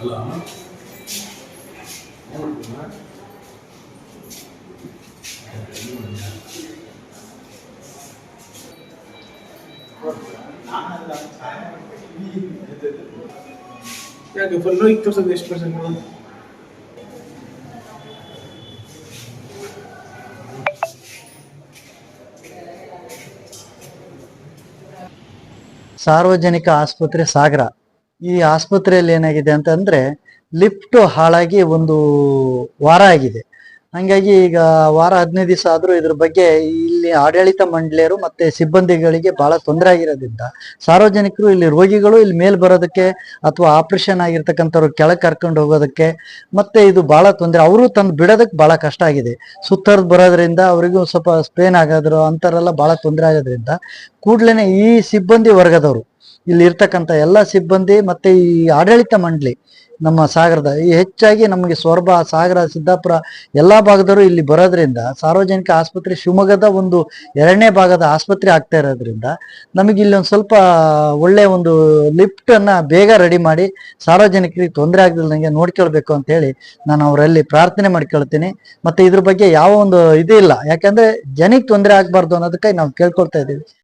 Hello Creo não, fue el 90% de personas. ಸಾರ್ವಜನಿಕ ಆಸ್ಪತ್ರೆ ಸಾಗರ. ಈ ಆಸ್ಪತ್ರೆಯಲ್ಲಿ ಏನಾಗಿದೆ ಅಂತಂದ್ರೆ ಲಿಫ್ಟ್ ಹಾಳಾಗಿ ಒಂದು ವಾರ ಆಗಿದೆ. ಹಂಗಾಗಿ ಈಗ ವಾರ ಹದಿನೈದು ದಿವಸ ಆದ್ರೂ ಇದ್ರ ಬಗ್ಗೆ ಇಲ್ಲಿ ಆಡಳಿತ ಮಂಡಳಿಯರು ಮತ್ತೆ ಸಿಬ್ಬಂದಿಗಳಿಗೆ ಬಹಳ ತೊಂದರೆ ಆಗಿರೋದ್ರಿಂದ ಸಾರ್ವಜನಿಕರು ಇಲ್ಲಿ ರೋಗಿಗಳು ಇಲ್ಲಿ ಮೇಲ್ ಬರೋದಕ್ಕೆ ಅಥವಾ ಆಪರೇಷನ್ ಆಗಿರ್ತಕ್ಕಂಥವ್ರು ಕೆಳಗೆ ಕರ್ಕೊಂಡು ಹೋಗೋದಕ್ಕೆ ಮತ್ತೆ ಇದು ಬಹಳ ತೊಂದರೆ. ಅವರು ತಂದು ಬಿಡೋದಕ್ಕೆ ಬಹಳ ಕಷ್ಟ ಆಗಿದೆ. ಸುತ್ತರ್ದು ಬರೋದ್ರಿಂದ ಅವರಿಗೂ ಸ್ವಲ್ಪ ಸ್ಪೇನ್ ಆಗೋದ್ರು ಅಂತಾರೆಲ್ಲ ಬಹಳ ತೊಂದರೆ ಆಗೋದ್ರಿಂದ ಕೂಡ್ಲೇನೆ ಈ ಸಿಬ್ಬಂದಿ ವರ್ಗದವರು ಇಲ್ಲಿ ಇರ್ತಕ್ಕಂಥ ಎಲ್ಲ ಸಿಬ್ಬಂದಿ ಮತ್ತೆ ಈ ಆಡಳಿತ ಮಂಡಳಿ ನಮ್ಮ ಸಾಗರದ, ಈ ಹೆಚ್ಚಾಗಿ ನಮಗೆ ಸೊರಬ, ಸಾಗರ, ಸಿದ್ದಾಪುರ ಎಲ್ಲಾ ಭಾಗದವರು ಇಲ್ಲಿ ಬರೋದ್ರಿಂದ, ಸಾರ್ವಜನಿಕ ಆಸ್ಪತ್ರೆ ಶಿವಮೊಗ್ಗದ ಒಂದು ಎರಡನೇ ಭಾಗದ ಆಸ್ಪತ್ರೆ ಆಗ್ತಾ ಇರೋದ್ರಿಂದ ನಮಗೆ ಇಲ್ಲಿ ಒಂದು ಸ್ವಲ್ಪ ಒಳ್ಳೆ ಒಂದು ಲಿಫ್ಟ್ ಬೇಗ ರೆಡಿ ಮಾಡಿ ಸಾರ್ವಜನಿಕರಿಗೆ ತೊಂದರೆ ಆಗದಿಲ್ಲದಂಗೆ ನೋಡ್ಕೊಳ್ಬೇಕು ಅಂತ ಹೇಳಿ ನಾನು ಅವರಲ್ಲಿ ಪ್ರಾರ್ಥನೆ ಮಾಡ್ಕೊಳ್ತೀನಿ. ಮತ್ತೆ ಇದ್ರ ಬಗ್ಗೆ ಯಾವ ಒಂದು ಇದು ಇಲ್ಲ. ಯಾಕಂದ್ರೆ ಜನಕ್ಕೆ ತೊಂದರೆ ಆಗ್ಬಾರ್ದು ಅನ್ನೋದಕ್ಕಾಗಿ ನಾವು ಕೇಳ್ಕೊಳ್ತಾ ಇದೀವಿ